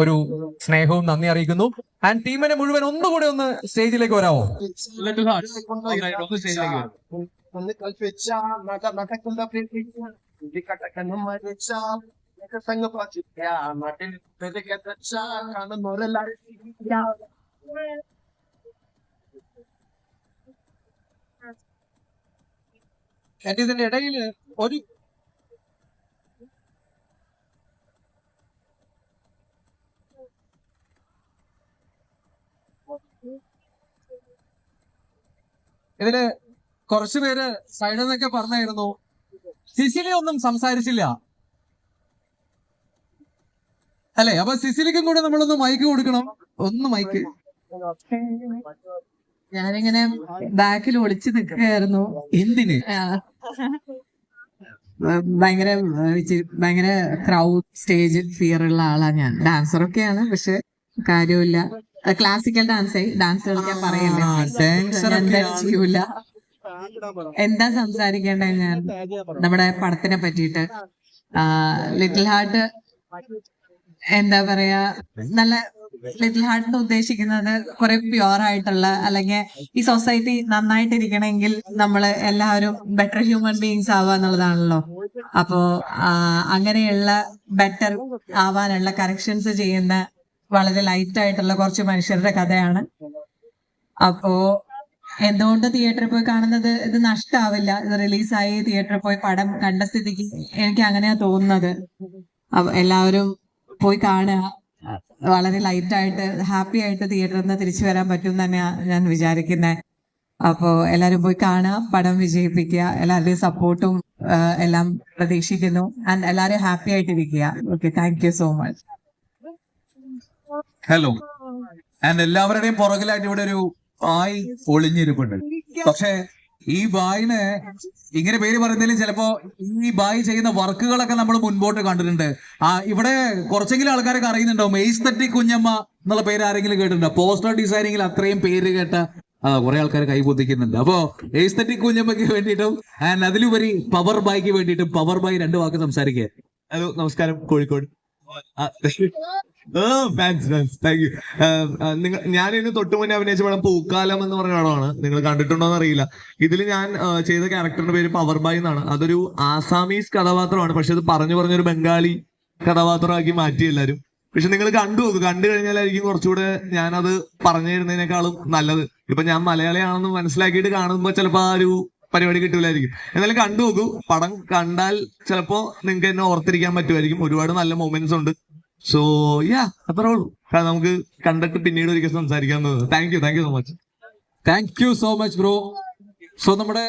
ഒരു സ്നേഹവും നന്ദി അറിയിക്കുന്നു. ആൻഡ് ടീമിനെ മുഴുവൻ ഒന്നുകൂടി ഒന്ന് സ്റ്റേജിലേക്ക് വരാമോ? എന്റെ ഇതിന്റെ ഇടയിൽ സ്റ്റേജിലേക്ക് ഇതിൽ കുറച്ചു പേര് സൈഡിൽ നിന്നൊക്കെ പറഞ്ഞായിരുന്നു. സിസിലി ഒന്നും സംസാരിച്ചില്ല. അല്ലെ? അപ്പൊ സിസിലിക്കും കൂടെ നമ്മളൊന്ന് മൈക്ക് കൊടുക്കണം. ഒന്ന് മൈക്ക് ഞാനിങ്ങനെ ബാക്കിൽ ഒളിച്ചു നിൽക്കുകയായിരുന്നു. എന്തിന്. ഭയങ്കര ഭയങ്കര ക്രൗഡ് സ്റ്റേജ് ഫിയർ ഉള്ള ആളാണ് ഞാൻ. ഡാൻസർ ഒക്കെയാണ് പക്ഷെ കാര്യമില്ല. ക്ലാസിക്കൽ ഡാൻസ് ഡാൻസ് കളിക്കാൻ പറയല്ലേ? എന്താ സംസാരിക്കേണ്ടത് ഞാൻ? നമ്മുടെ പടത്തിനെ പറ്റിയിട്ട്. ലിറ്റിൽ ഹാർട്ട് എന്താ പറയാ? നല്ല ലിറ്റിൽ ഹാർട്ടിന് ഉദ്ദേശിക്കുന്നത് കുറെ പ്യുവർ ആയിട്ടുള്ള അല്ലെങ്കിൽ ഈ സൊസൈറ്റി നന്നായിട്ടിരിക്കണമെങ്കിൽ നമ്മൾ എല്ലാവരും ബെറ്റർ ഹ്യൂമൻ ബീങ്സ് ആവുക എന്നുള്ളതാണല്ലോ. അപ്പോ അങ്ങനെയുള്ള ബെറ്റർ ആവാനുള്ള കറക്ഷൻസ് ചെയ്യുന്ന വളരെ ലൈറ്റ് ആയിട്ടുള്ള കുറച്ച് മനുഷ്യരുടെ കഥയാണ്. അപ്പോ എന്തുകൊണ്ട് തിയേറ്ററിൽ പോയി കാണുന്നത്? ഇത് നഷ്ടാവില്ല. ഇത് റിലീസായി തിയേറ്ററിൽ പോയി പടം കണ്ട സ്ഥിതിക്ക് എനിക്ക് അങ്ങനെയാ തോന്നുന്നത്. എല്ലാവരും പോയി കാണുക. വളരെ ലൈറ്റ് ആയിട്ട് ഹാപ്പി ആയിട്ട് തിയേറ്ററിൽ നിന്ന് തിരിച്ചു വരാൻ പറ്റും തന്നെയാ ഞാൻ വിചാരിക്കുന്നത് അപ്പോ എല്ലാവരും പോയി കാണുക പടം വിജയിപ്പിക്കുക എല്ലാവരുടെയും സപ്പോർട്ടും എല്ലാം പ്രതീക്ഷിക്കുന്നു. ആൻഡ് എല്ലാവരും ഹാപ്പി ആയിട്ടിരിക്കുക. Okay thank you so much hello and എല്ലാവരുടെയും പുറകിലായിട്ട് ഇവിടെ ഒരു വായ് ഒളിഞ്ഞിരിപ്പുണ്ട് പക്ഷെ ഈ ബായിന് ഇങ്ങനെ പേര് പറയുന്നതിലും ചിലപ്പോ ഈ ബായി ചെയ്യുന്ന വർക്കുകളൊക്കെ നമ്മൾ മുൻപോട്ട് കണ്ടിട്ടുണ്ട്. ആ ഇവിടെ കുറച്ചെങ്കിലും ആൾക്കാരൊക്കെ അറിയുന്നുണ്ടാവും മെയ്സ്തട്ടി കുഞ്ഞമ്മ എന്നുള്ള പേര് ആരെങ്കിലും കേട്ടിട്ടുണ്ടോ? പോസ്റ്റർ ഡിസൈനിങ്ങിൽ അത്രയും പേര് കേട്ട കുറെ ആൾക്കാർ കൈപൊത്തിക്കുന്നുണ്ട് അപ്പോ എയ്സ്തറ്റിക് കുഞ്ഞമ്മയ്ക്ക് വേണ്ടിയിട്ടും ആൻഡ് അതിലുപരി പവർ ബായ്ക്ക് വേണ്ടിയിട്ടും പവർ ബായ് രണ്ട് വാക്ക് സംസാരിക്കുക ഹലോ നമസ്കാരം Kozhikode. Fans fans thank you നിങ്ങൾ ഞാൻ ഇതിന് തൊട്ട് മുന്നേ അഭിനയിച്ച പടം പൂക്കാലം എന്ന് പറഞ്ഞ പടമാണ്. നിങ്ങൾ കണ്ടിട്ടുണ്ടോ എന്ന് അറിയില്ല. ഇതിൽ ഞാൻ ചെയ്ത ക്യാരക്ടറിന്റെ പേര് പവർ ബൈ എന്നാണ്. അതൊരു ആസാമീസ് കഥാപാത്രമാണ്. പക്ഷെ അത് പറഞ്ഞു പറഞ്ഞൊരു ബംഗാളി കഥാപാത്രമാക്കി മാറ്റി എല്ലാവരും പക്ഷെ നിങ്ങൾ കണ്ടു നോക്ക് കണ്ടു കഴിഞ്ഞാലായിരിക്കും കുറച്ചുകൂടെ ഞാനത് പറഞ്ഞു തരുന്നതിനേക്കാളും നല്ലത്. ഇപ്പൊ ഞാൻ മലയാളിയാണെന്ന് മനസ്സിലാക്കിയിട്ട് കാണുമ്പോൾ ചിലപ്പോൾ ആ ഒരു പരിപാടി കിട്ടൂലായിരിക്കും. എന്നാലും കണ്ടു നോക്കൂ. പടം കണ്ടാൽ ചിലപ്പോ നിങ്ങൾക്ക് എന്നെ ഓർത്തിരിക്കാൻ പറ്റുമായിരിക്കും. ഒരുപാട് നല്ല മൊമെന്റ്സ് ഉണ്ട്. സോ യാ അത്രേ ഉള്ളൂ. നമുക്ക് കണ്ടിട്ട് പിന്നീട് ഒരിക്കൽ സംസാരിക്കാൻ thank you thank you so much thank you so much bro so നമ്മുടെ